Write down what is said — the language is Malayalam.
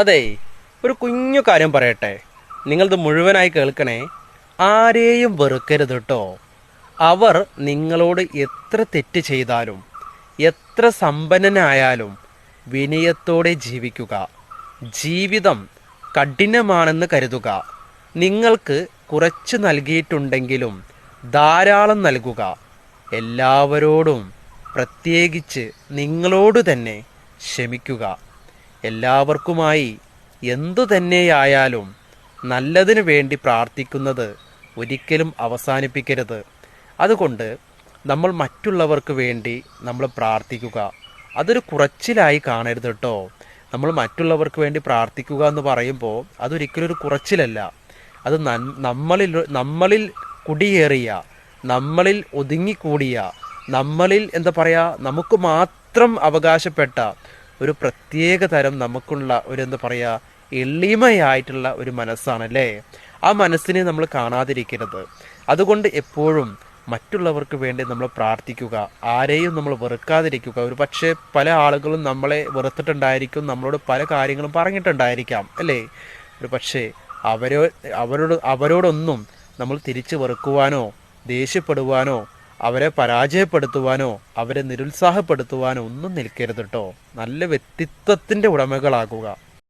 അതെ ഒരു കുഞ്ഞു കാര്യം പറയട്ടെ. നിങ്ങളിത് മുഴുവനായി കേൾക്കണേ. ആരെയും വെറുക്കരുത് കേട്ടോ അവർ നിങ്ങളോട് എത്ര തെറ്റ് ചെയ്താലും എത്ര സമ്പന്നനായാലും വിനയത്തോടെ ജീവിക്കുക. ജീവിതം കഠിനമാണെന്ന് കരുതുക. നിങ്ങൾക്ക് കുറച്ച് നൽകിയിട്ടുണ്ടെങ്കിലും ധാരാളം നൽകുക. എല്ലാവരോടും പ്രത്യേകിച്ച് നിങ്ങളോട് തന്നെ ക്ഷമിക്കുക. എല്ലാവർക്കുമായി എന്തു തന്നെയായാലും നല്ലതിനു വേണ്ടി പ്രാർത്ഥിക്കുന്നത് ഒരിക്കലും അവസാനിപ്പിക്കരുത്. അതുകൊണ്ട് നമ്മൾ മറ്റുള്ളവർക്ക് വേണ്ടി നമ്മൾ പ്രാർത്ഥിക്കുക. അതൊരു കുറച്ചിലായി കാണരുത് കേട്ടോ നമ്മൾ മറ്റുള്ളവർക്ക് വേണ്ടി പ്രാർത്ഥിക്കുക എന്ന് പറയുമ്പോൾ അതൊരിക്കലും ഒരു കുറച്ചിലല്ല. അത് നമ്മളിൽ നമ്മളിൽ കുടിയേറിയ നമ്മളിൽ ഒതുങ്ങിക്കൂടിയ നമ്മളിൽ എന്താ പറയുക നമുക്ക് മാത്രം അവകാശപ്പെട്ട ഒരു പ്രത്യേക തരം നമുക്കുള്ള ഒരു എന്താ പറയുക എളിമയായിട്ടുള്ള ഒരു മനസ്സാണല്ലേ? ആ മനസ്സിനെ നമ്മൾ കാണാതിരിക്കരുത്. അതുകൊണ്ട് എപ്പോഴും മറ്റുള്ളവർക്ക് വേണ്ടി നമ്മൾ പ്രാർത്ഥിക്കുക. ആരെയും നമ്മൾ വെറുക്കാതിരിക്കുക. ഒരു പക്ഷേ പല ആളുകളും നമ്മളെ വെറുത്തിട്ടുണ്ടായിരിക്കും നമ്മളോട് പല കാര്യങ്ങളും പറഞ്ഞിട്ടുണ്ടായിരിക്കാം അല്ലേ? ഒരു പക്ഷേ അവരോ അവരോട് അവരോടൊന്നും നമ്മൾ തിരിച്ചു വെറുക്കുവാനോ ദേഷ്യപ്പെടുവാനോ അവരെ പരാജയപ്പെടുത്തുവാനോ അവരെ നിരുത്സാഹപ്പെടുത്തുവാനോ ഒന്നും നിൽക്കരുത് കേട്ടോ നല്ല വ്യക്തിത്വത്തിന്റെ ഉടമകളാകുക